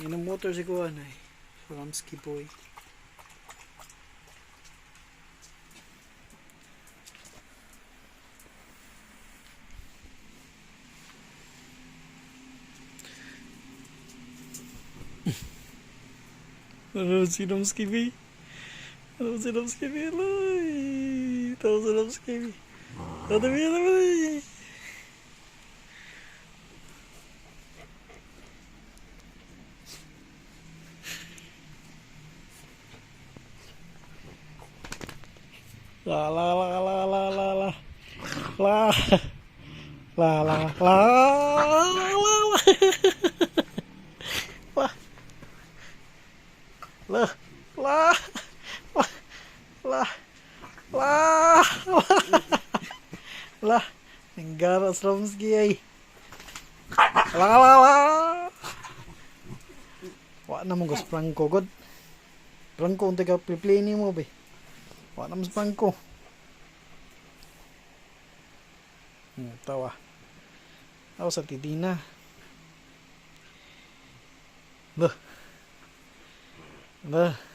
Jenom yan ang motor si Kuan ay. Ramsky boy. Ramsky Ramsky boy. Ramsky Ramsky boy. Ramsky Ramsky boy. Ramsky Ramsky boy. La la la la la la la la la la la la la la la la la ang garas Romsky ay la la la wa na mong gasprang ko god Prangko unta ka piplay ni be Paano bangko? Hmm, tawa. Ako sa titina. Bah. Bah.